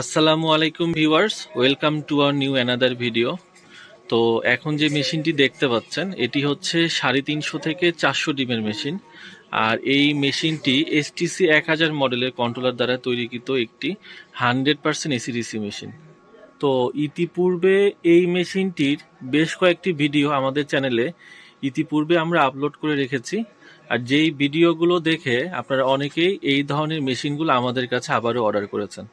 আসসালামু আলাইকুম viewers, welcome to our new another video. তো এখন যে মেশিনটি দেখতে পাচ্ছেন, এটি হচ্ছে সাড়ে তিনশো থেকে চারশো ডিমের মেশিন। আর এই মেশিনটি এসটিসি এক হাজার মডেলের কন্ট্রোলার দ্বারা তৈরিকৃত একটি হান্ড্রেড পার্সেন্ট এসিডিসি মেশিন। তো ইতিপূর্বে এই মেশিনটির বেশ কয়েকটি ভিডিও আমাদের চ্যানেলে ইতিপূর্বে আমরা আপলোড করে রেখেছি। আর যেই ভিডিওগুলো দেখে আপনারা অনেকেই এই ধরনের মেশিনগুলো আমাদের কাছে আবারও অর্ডার করেছেন।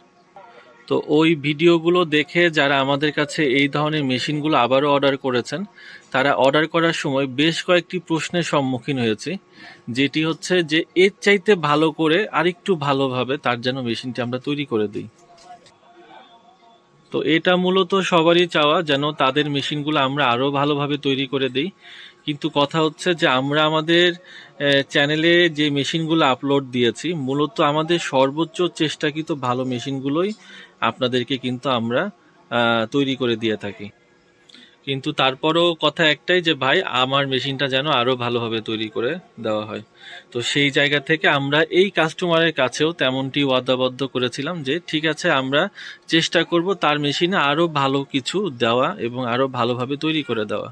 তো ওই ভিডিওগুলো দেখে যারা আমাদের কাছে এই ধরনের মেশিনগুলো আবারও অর্ডার করেছেন, তারা অর্ডার করার সময় বেশ কয়েকটি প্রশ্নের সম্মুখীন হয়েছি, যেটি হচ্ছে যে এর চাইতে ভালো করে আরেকটু ভালোভাবে তার যেন মেশিনটি আমরা তৈরি করে দিই। তো এটা মূলত সবারই চাওয়া যেন তাদের মেশিনগুলো আমরা আরও ভালোভাবে তৈরি করে দিই। কিন্তু কথা হচ্ছে যে আমরা আমাদের চ্যানেলে যে মেশিনগুলো আপলোড দিয়েছি, মূলত আমাদের সর্বোচ্চ চেষ্টাকৃত ভালো মেশিনগুলোই আপনাদেরকে কিন্তু আমরা তৈরি করে দিয়ে থাকি। কিন্তু তারপরও কথা একটাই যে, ভাই, আমার মেশিনটা যেন আরও ভালোভাবে তৈরি করে দেওয়া হয়। তো সেই জায়গা থেকে আমরা এই কাস্টমারের কাছেও তেমনটি ওয়াদাবদ্ধ করেছিলাম যে, ঠিক আছে, আমরা চেষ্টা করব তার মেশিনে আরও ভালো কিছু দেওয়া এবং আরও ভালোভাবে তৈরি করে দেওয়া।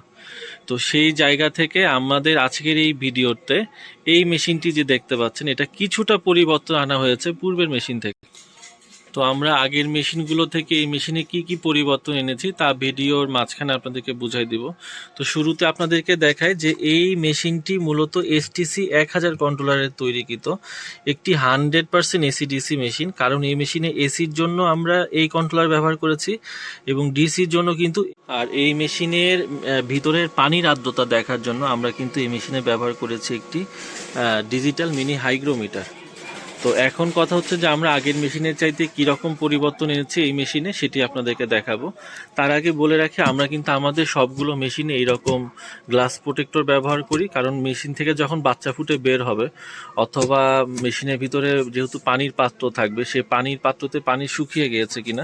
তো সেই জায়গা থেকে আমাদের আজকের এই ভিডিওতে এই মেশিনটি যে দেখতে পাচ্ছেন, এটা কিছুটা পরিবর্তন আনা হয়েছে পূর্বের মেশিন থেকে। তো আমরা আগের মেশিনগুলো থেকে এই মেশিনে কি কি পরিবর্তন এনেছি তা ভিডিওর মাঝখানে আপনাদেরকে বুঝাই দিব। তো শুরুতে আপনাদেরকে দেখায় যে এই মেশিনটি মূলত এসটিসি এক হাজার কন্ট্রোলারের তৈরিকৃত। একটি হান্ড্রেড পার্সেন্ট এসিডিসি মেশিন, কারণ এই মেশিনে এসির জন্য আমরা এই কন্ট্রোলার ব্যবহার করেছি এবং ডিসির জন্য কিন্তু আর এই মেশিনের ভিতরের পানির আর্দ্রতা দেখার জন্য আমরা কিন্তু এই মেশিনে ব্যবহার করেছি একটি ডিজিটাল মিনি হাইগ্রোমিটার তো এখন কথা হচ্ছে যে আমরা আগের মেশিনের চাইতে কি রকম পরিবর্তন এনেছি এই মেশিনে সেটি আপনাদেরকে দেখাবো। তার আগে বলে রাখি, আমরা কিন্তু আমাদের সবগুলো মেশিনে এইরকম গ্লাস প্রোটেক্টর ব্যবহার করি, কারণ মেশিন থেকে যখন বাচ্চা ফুটে বের হবে, অথবা মেশিনের ভিতরে যেহেতু পানির পাত্র থাকবে, সে পানির পাত্রতে পানি শুকিয়ে গিয়েছে কিনা,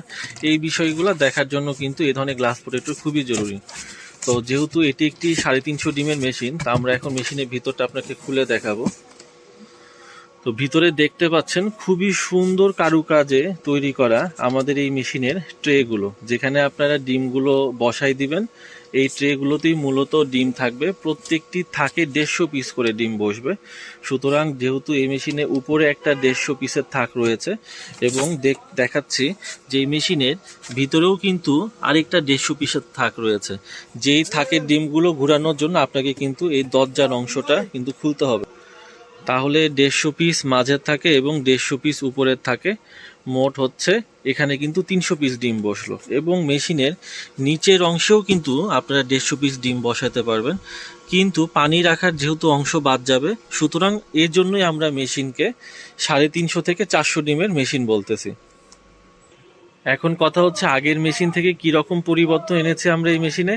এই বিষয়গুলো দেখার জন্য কিন্তু এই ধরনের গ্লাস প্রোটেক্টর খুবই জরুরি। তো যেহেতু এটি একটি সাড়ে তিনশো ডিমের মেশিন, তা আমরা এখন মেশিনের ভিতরটা আপনাকে খুলে দেখাবো। তো ভিতরে দেখতে পাচ্ছেন খুবই সুন্দর কারুকাজে তৈরি করা আমাদের এই মেশিনের ট্রেগুলো। যেখানে আপনারা ডিমগুলো বসাই দিবেন, এই ট্রেগুলোতেই মূলত ডিম থাকবে। প্রত্যেকটি থাকে দেড়শো পিস করে ডিম বসবে। সুতরাং যেহেতু এই মেশিনে উপরে একটা দেড়শো পিসের থাক রয়েছে এবং দেখ- দেখাচ্ছি যে এই মেশিনের ভিতরেও কিন্তু আরেকটা দেড়শো পিসের থাক রয়েছে। যেই থাকের ডিমগুলো ঘোরানোর জন্য আপনাকে কিন্তু এই দরজার অংশটা কিন্তু খুলতে হবে। তাহলে দেড়শো পিস মাঝের থাকে এবং দেড়শো পিস উপরের থাকে। মোট হচ্ছে এখানে কিন্তু তিনশো পিস ডিম বসল। এবং মেশিনের নিচের অংশেও কিন্তু আপনারা দেড়শো পিস ডিম বসাতে পারবেন। কিন্তু পানি রাখার যেহেতু অংশ বাদ যাবে, সুতরাং এর জন্যই আমরা মেশিনকে সাড়ে তিনশো থেকে চারশো ডিমের মেশিন বলতেছি। এখন কথা হচ্ছে আগের মেশিন থেকে কি রকম পরিবর্তন এনেছে আমরা এই মেশিনে?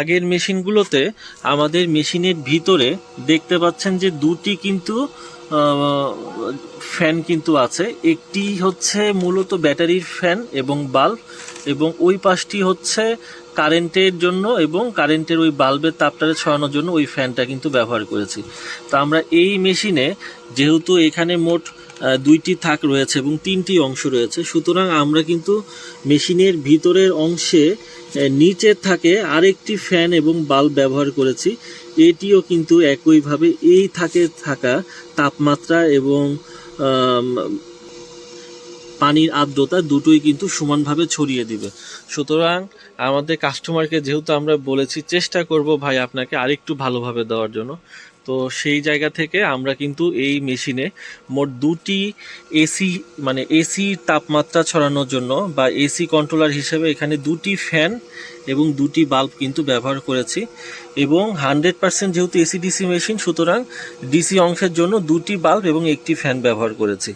আগের মেশিনগুলোতে আমাদের মেশিনের ভিতরে দেখতে পাচ্ছেন যে দুটি কিন্তু ফ্যান কিন্তু আছে। একটি হচ্ছে মূলত ব্যাটারির ফ্যান এবং বাল্ব এবং ওই পাশটি হচ্ছে কারেন্টের জন্য এবং কারেন্টের ওই বাল্বের তাপটারে ছড়ানোর জন্য ওই ফ্যানটা কিন্তু ব্যবহার করেছি। তো আমরা এই মেশিনে যেহেতু এখানে মোট দুইটি থাক রয়েছে এবং তিনটি অংশ রয়েছে, সুতরাং আমরা কিন্তু মেশিনের ভিতরের অংশে নিচের থাকে আরেকটি ফ্যান এবং বাল্ব ব্যবহার করেছি। এটিও কিন্তু একইভাবে এই থাকে থাকা তাপমাত্রা এবং পানির আর্দ্রতা দুটোই কিন্তু সমানভাবে ছড়িয়ে দিবে। সুতরাং আমাদের কাস্টমারকে যেহেতু আমরা বলেছি, চেষ্টা করব ভাই আপনাকে আরেকটু ভালোভাবে দেওয়ার জন্য। তো সেই জায়গা থেকে আমরা কিন্তু এই মেশিনে মোট দুটি এসি মানে এসি তাপমাত্রা ছড়ানোর জন্য বা এসি কন্ট্রোলার হিসেবে এখানে দুটি ফ্যান এবং দুটি বাল্ব কিন্তু ব্যবহার করেছি এবং হান্ড্রেড পার্সেন্ট যেহেতু এসি ডিসি মেশিন, সুতরাং ডিসি অংশের জন্য দুটি বাল্ব এবং একটি ফ্যান ব্যবহার করেছি।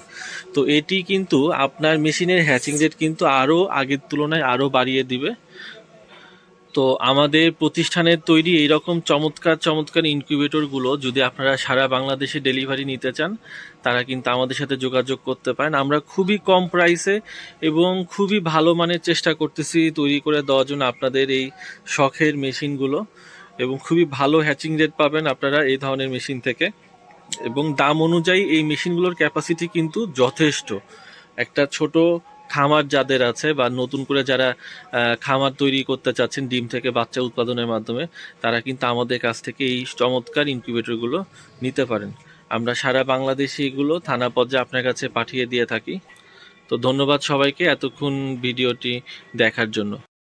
তো এটি কিন্তু আপনার মেশিনের হ্যাচিং রেট কিন্তু আরও আগের তুলনায় আরও বাড়িয়ে দিবে। তো আমাদের প্রতিষ্ঠানের তৈরি এইরকম চমৎকার চমৎকার ইনকিউবেটরগুলো যদি আপনারা সারা বাংলাদেশে ডেলিভারি নিতে চান, তারা কিন্তু আমাদের সাথে যোগাযোগ করতে পারেন। আমরা খুবই কম প্রাইসে এবং খুবই ভালো মানের চেষ্টা করতেছি তৈরি করে দেওয়ার জন্য আপনাদের এই শখের মেশিনগুলো এবং খুবই ভালো হ্যাচিং রেট পাবেন আপনারা এই ধরনের মেশিন থেকে। এবং দাম অনুযায়ী এই মেশিনগুলোর ক্যাপাসিটি কিন্তু যথেষ্ট। একটা ছোট খামার যাদের আছে বা নতুন করে যারা খামার তৈরি করতে চাচ্ছেন ডিম থেকে বাচ্চা উৎপাদনের মাধ্যমে, তারা কিন্তু আমাদের কাছ থেকে এই চমৎকার ইনকিউবেটরগুলো নিতে পারেন। আমরা সারা বাংলাদেশে এগুলো থানা পর্যায়ে আপনার কাছে পাঠিয়ে দিয়ে থাকি। তো ধন্যবাদ সবাইকে এতক্ষণ ভিডিওটি দেখার জন্য।